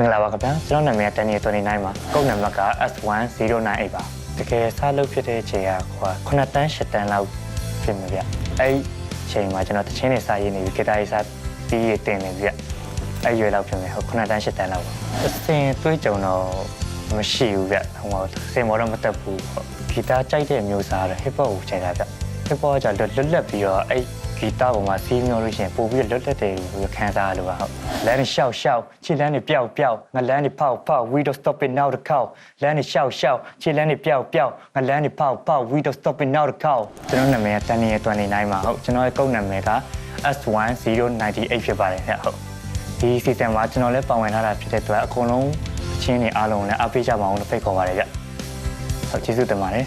မင်္ဂလာပါခင်ဗျာကျွန်တော်နာမည်ကတန်နီ29ပါကုတ်နံပါတ်က S1098 ပါတကယ်စားလုပ်ဖြစ်တဲ့အချိန်ကဟို9တန်း10တန်းလောက်ဖြစ်မှာဗျအဲ့ဒီအချိန်မှာကျွန်တော်တချင်းနေစားရည်နေပြီးဂီတာရေးစားပြီးရတင်နေဗျအဲ့ရွယ်လောက်ဖြစ်မယ်ဟုတ်9တန်း10တန်းလောက်ပါအစင်တွေးကြုံတော့မရှိဘူးဗျဟိုစင်မောတော့မတက်ဘူးဟုတ်ဂီတာကြိုက်တဲ့မျိုးစားတော့ hip hop ကိုချိန်တာဗျ hip hop ကလွတ်လွတ်လပ်ပြီးတော့အဲ့ ဂီတပေါ်မှာစီးမျောလို့ရှိရင်ပို့ပြီးလွတ်လပ်တယ်လို့ခံစားရလို့ပါဟုတ်လမ်းနဲ့ရှောက်ရှောက်ခြေလမ်းနဲ့ပျောက်ပျောက်ငါလမ်းနဲ့ဖောက်ဖောက် we don't stop it now the cow လမ်းနဲ့ရှောက်ရှောက်ခြေလမ်းနဲ့ပျောက်ပျောက်ငါလမ်းနဲ့ဖောက်ဖောက် we don't stop it now the cow ကျွန်တော်နာမည်ကတန်နီရဲ့29ပါဟုတ်ကျွန်တော်ရဲ့ကုတ်နာမည်က S1098 ဖြစ်ပါတယ်ခင်ဗျဟုတ်ဒီ season မှာကျွန်တော်လည်းပါဝင်လာတာဖြစ်တဲ့အတွက်အကုန်လုံးအချင်းတွေအားလုံးလည်းအားပေးကြပါအောင်လို့ဖိတ်ခေါ်ပါတယ်ဗျဟုတ်ကျေးဇူးတင်ပါတယ်